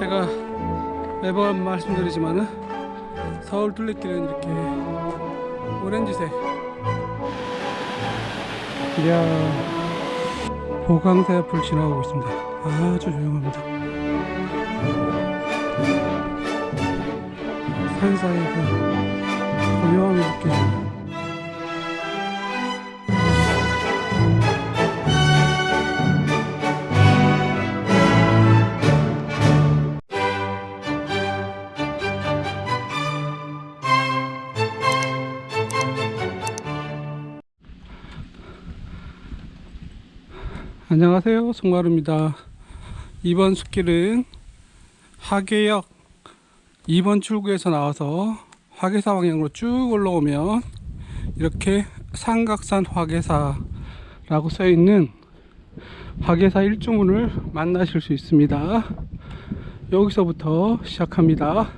제가 매번 말씀드리지만은 서울 둘레길은 이렇게 오렌지색 이야 보강새 앞을 지나가고 있습니다. 아주 조용합니다. 산 사이에 안녕하세요. 송마루입니다. 이번 숲길은 하계역 2번 출구에서 나와서 화계사 방향으로 쭉 올라오면 이렇게 삼각산 화계사라고 써있는 화계사 일주문을 만나실 수 있습니다. 여기서부터 시작합니다.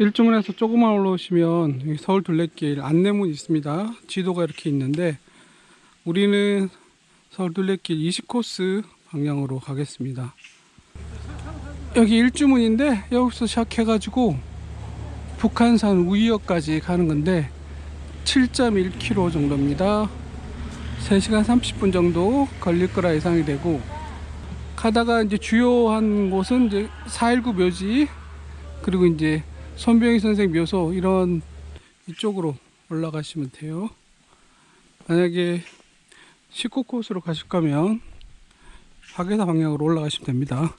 일주문에서 조금만 올라오시면 서울 둘레길 안내문이 있습니다. 지도가 이렇게 있는데 우리는 서울 둘레길 20코스 방향으로 가겠습니다. 여기 일주문인데 여기서 시작해가지고 북한산 우이역까지 가는 건데 7.1km 정도입니다. 3시간 30분 정도 걸릴 거라 예상이 되고 가다가 이제 주요한 곳은 이제 4.19 묘지 그리고 이제 손병희 선생 묘소 이런 이쪽으로 올라가시면 돼요. 만약에 19 코스로 가실 거면 화계사 방향으로 올라가시면 됩니다.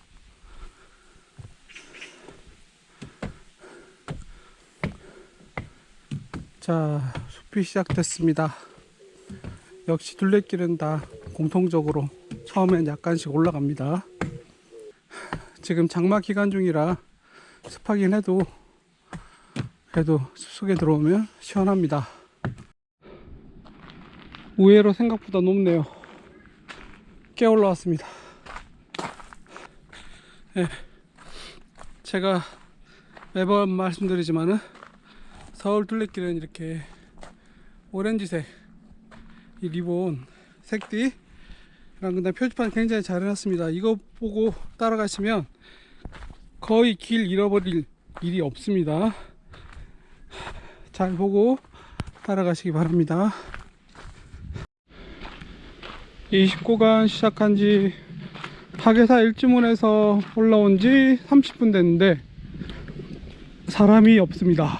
자, 숲이 시작됐습니다. 역시 둘레길은 다 공통적으로 처음엔 약간씩 올라갑니다. 지금 장마 기간 중이라 습하긴 해도 그래도 숲속에 들어오면 시원합니다. 의외로 생각보다 높네요. 꽤 올라왔습니다. 예, 제가 매번 말씀드리지만은 서울 둘레길은 이렇게 오렌지색 이 리본 색띠랑 그다음 표지판 굉장히 잘 해놨습니다. 이거 보고 따라가시면 거의 길 잃어버릴 일이 없습니다. 잘 보고 따라가시기 바랍니다. 29간 시작한 지 파괴사 일주문에서 올라온 지 30분 됐는데 사람이 없습니다.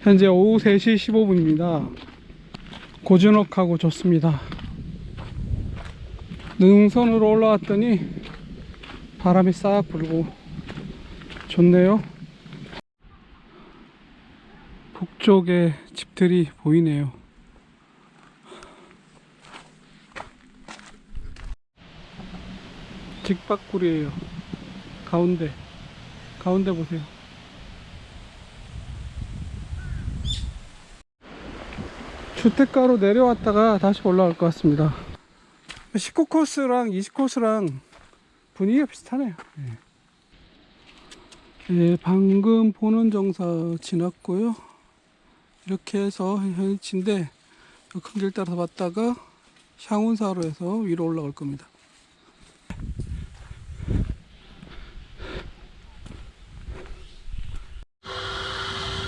현재 오후 3시 15분입니다. 고즈넉하고 좋습니다. 능선으로 올라왔더니 바람이 싹 불고 좋네요. 북쪽에 집들이 보이네요. 직박굴이에요. 가운데. 가운데 보세요. 주택가로 내려왔다가 다시 올라갈 것 같습니다. 19코스랑 20코스랑 분위기가 비슷하네요. 예. 예, 방금 보는 정사 지났고요. 이렇게 해서 현위치인데 큰 길 따라서 왔다가 향운사로 해서 위로 올라갈 겁니다.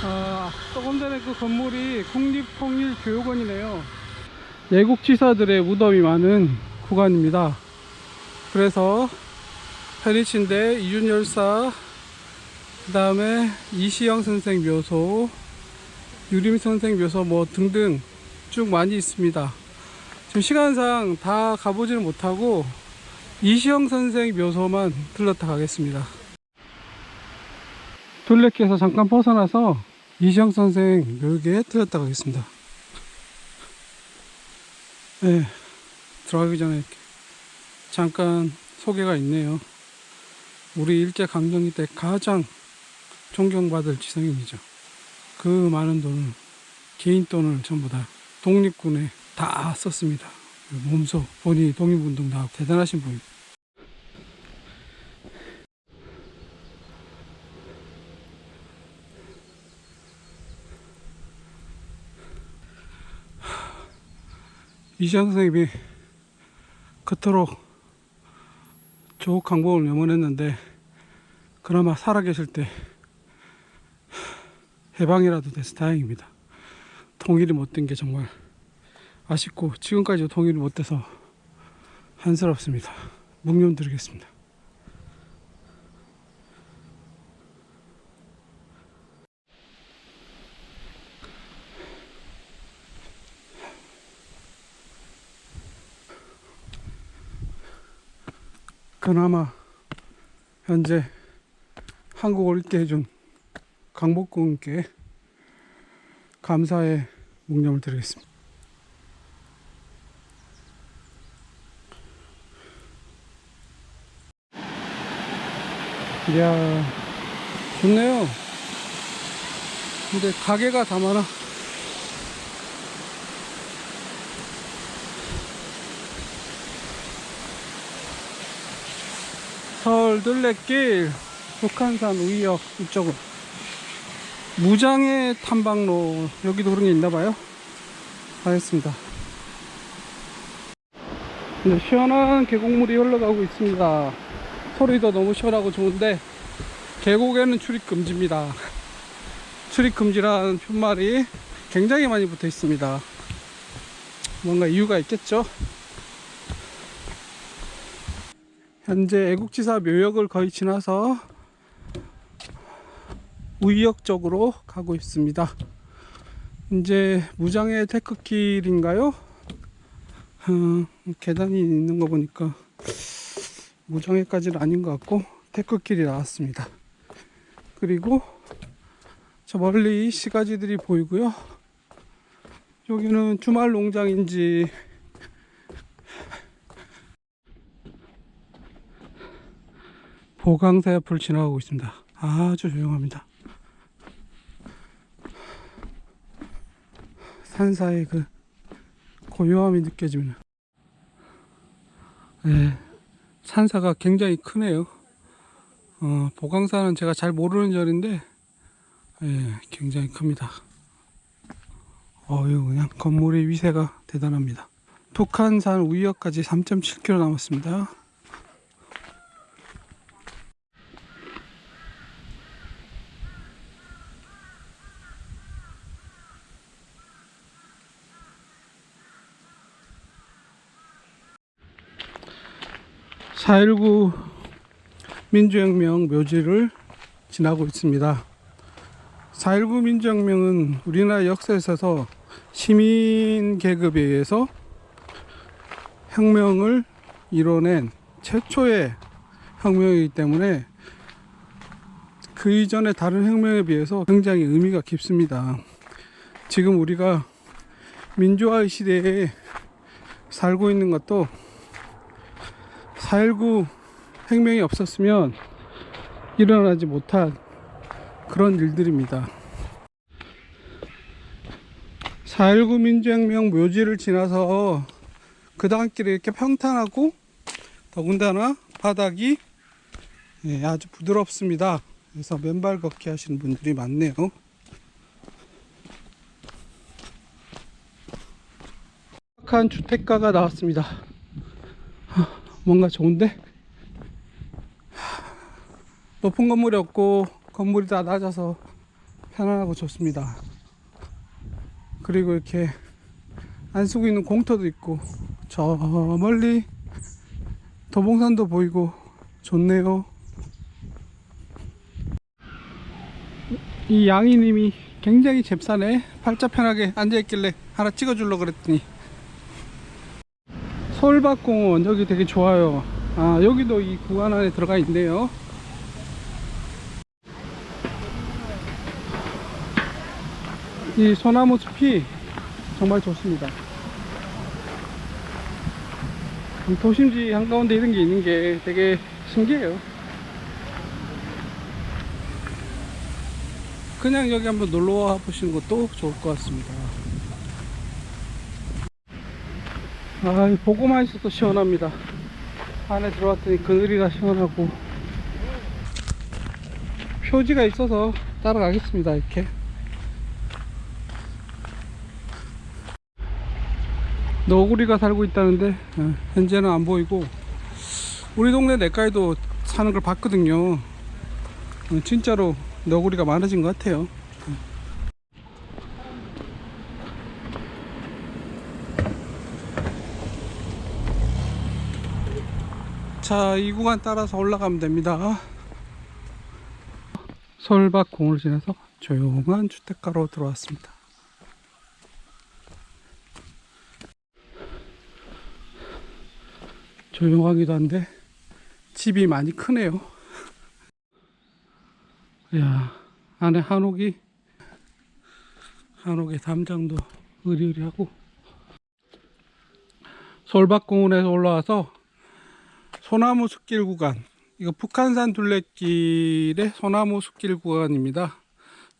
아, 조금 전에 그 건물이 국립통일교육원이네요. 예국지사들의 무덤이 많은 구간입니다. 그래서 편의치인데 이준열사, 그 다음에 이시영 선생 묘소, 유림 선생 묘소 뭐 등등 쭉 많이 있습니다. 지금 시간상 다 가보지는 못하고 이시영 선생 묘소만 들렀다 가겠습니다. 둘레길에서 잠깐 벗어나서 이시영 선생 묘기에 들렀다 가겠습니다. 네, 들어가기 전에 잠깐 소개가 있네요. 우리 일제 강점기 때 가장 존경받을 지성인이죠. 그 많은 돈을 개인 돈을 전부 다 독립군에 다 썼습니다. 몸소 본인이 독립운동 다 대단하신 분입니다. 이시영 선생님이 그토록 저 강봉을 염원했는데 그나마 살아계실 때 해방이라도 돼서 다행입니다. 통일이 못 된 게 정말 아쉽고 지금까지 통일이 못 돼서 한스럽습니다. 묵념 드리겠습니다. 그나마 현재 한국을 있게 해준 강복군께 감사의 묵념을 드리겠습니다. 이야, 좋네요. 근데 가게가 다 많아. 서울 둘레길 북한산 우이역 이쪽으로 무장의 탐방로 여기도 그런 게 있나 봐요. 가겠습니다. 네, 시원한 계곡물이 흘러가고 있습니다. 소리도 너무 시원하고 좋은데 계곡에는 출입 금지입니다. 출입 금지라는 편말이 굉장히 많이 붙어 있습니다. 뭔가 이유가 있겠죠 현재 애국지사 묘역을 거의 지나서 우이역 쪽으로 가고 있습니다. 이제 무장의 테크길인가요? 어, 계단이 있는 거 보니까 무장애까지는 아닌 것 같고 테크길이 나왔습니다. 그리고 저 멀리 시가지들이 보이고요. 여기는 주말 농장인지 보강사 옆을 지나가고 있습니다. 아주 조용합니다. 산사의 그 고요함이 느껴집니다. 네, 산사가 굉장히 크네요. 어, 보강사는 제가 잘 모르는 절인데 예, 굉장히 큽니다. 어유 그냥 건물의 위세가 대단합니다. 북한산 우이역까지 3.7km 남았습니다. (4.19) 민주혁명 묘지를 지나고 있습니다. 4.19 민주혁명은 우리나라 역사에 있어서 시민 계급에 의해서 혁명을 이뤄낸 최초의 혁명이기 때문에 그 이전의 다른 혁명에 비해서 굉장히 의미가 깊습니다. 지금 우리가 민주화의 시대에 살고 있는 것도 4.19 혁명이 없었으면 일어나지 못한 그런 일들입니다. 4.19 민주혁명 묘지를 지나서 그 다음 길이 이렇게 평탄하고 더군다나 바닥이 예, 아주 부드럽습니다. 그래서 맨발 걷기 하시는 분들이 많네요. 한 주택가가 나왔습니다. 하, 뭔가 좋은데? 하, 높은 건물이 없고 건물이 다 낮아서 편안하고 좋습니다. 그리고 이렇게 안 쓰고 있는 공터도 있고 저 멀리 도봉산도 보이고 좋네요. 이 양이님이 굉장히 잽싸네. 팔자 편하게 앉아있길래 하나 찍어주려고 그랬더니 서울밭공원 여기 되게 좋아요. 아 여기도 이 구간 안에 들어가 있네요. 이 소나무 숲이 정말 좋습니다. 도심지 한가운데 이런 게 있는 게 되게 신기해요. 그냥 여기 한번 놀러 와 보시는 것도 좋을 것 같습니다. 아, 이 보고만 있어도 시원합니다. 안에 들어왔더니 그늘이라 시원하고 표지가 있어서 따라가겠습니다. 이렇게. 너구리가 살고 있다는데 어, 현재는 안 보이고 우리 동네 내과에도 사는 걸 봤거든요. 어, 진짜로 너구리가 많아진 것 같아요. 자, 이 구간 따라서 올라가면 됩니다. 설박공을 지나서 조용한 주택가로 들어왔습니다. 조용하기도 한데 집이 많이 크네요. 야 안에 한옥이 한옥의 담장도 으리으리하고 솔박공원에서 올라와서 소나무 숲길 구간 이거 북한산 둘레길의 소나무 숲길 구간입니다.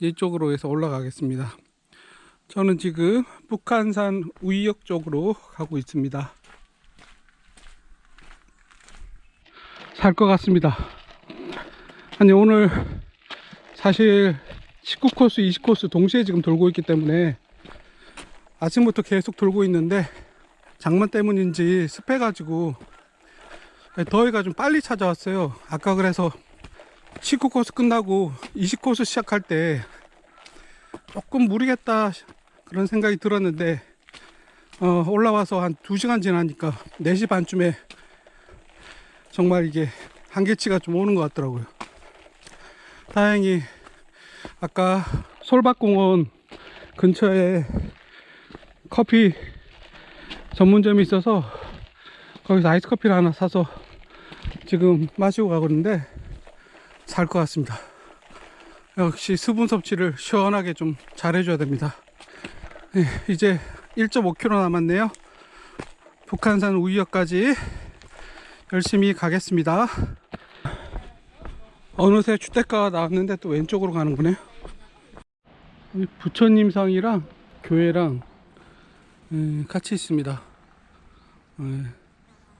이쪽으로 해서 올라가겠습니다. 저는 지금 북한산 우이역 쪽으로 가고 있습니다. 살 것 같습니다. 아니 오늘 사실 19코스, 20코스 동시에 지금 돌고 있기 때문에 아침부터 계속 돌고 있는데 장마 때문인지 습해가지고 더위가 좀 빨리 찾아왔어요. 아까 그래서 19코스 끝나고 20코스 시작할 때 조금 무리겠다 그런 생각이 들었는데 어, 올라와서 한 2시간 지나니까 4시 반쯤에 정말 이게 한계치가 좀 오는 것 같더라고요. 다행히 아까 솔밭공원 근처에 커피 전문점이 있어서 거기서 아이스 커피를 하나 사서 지금 마시고 가고있는데 살 것 같습니다. 역시 수분 섭취를 시원하게 좀 잘 해줘야 됩니다. 네, 이제 1.5km 남았네요. 북한산 우이역까지 열심히 가겠습니다. 어느새 주택가가 나왔는데 또 왼쪽으로 가는 거네요. 여기 부처님 상이랑 교회랑 예, 같이 있습니다.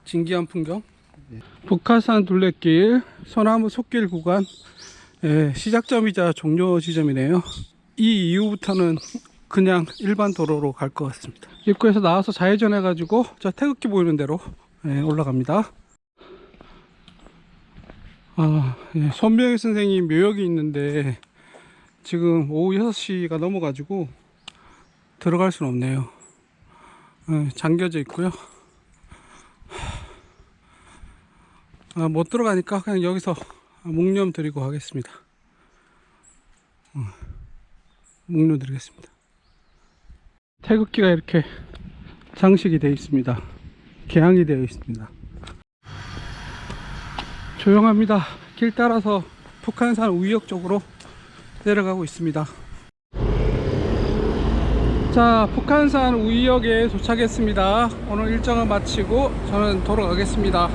예, 진기한 풍경. 북한산 둘레길 소나무 숲길 구간 예, 시작점이자 종료 지점이네요. 이 이후부터는 그냥 일반 도로로 갈 것 같습니다. 입구에서 나와서 좌회전 해가지고 저 태극기 보이는 대로 예, 올라갑니다. 아, 예, 손명희 선생님 묘역이 있는데 지금 오후 6시가 넘어가지고 들어갈 수는 없네요. 예, 잠겨져 있고요. 아, 못 들어가니까 그냥 여기서 묵념 드리고 하겠습니다. 어, 묵념 드리겠습니다. 태극기가 이렇게 장식이 되어 있습니다. 개항이 되어 있습니다. 조용합니다. 길 따라서 북한산 우이역 쪽으로 내려가고 있습니다. 자, 북한산 우이역에 도착했습니다. 오늘 일정을 마치고 저는 돌아가겠습니다.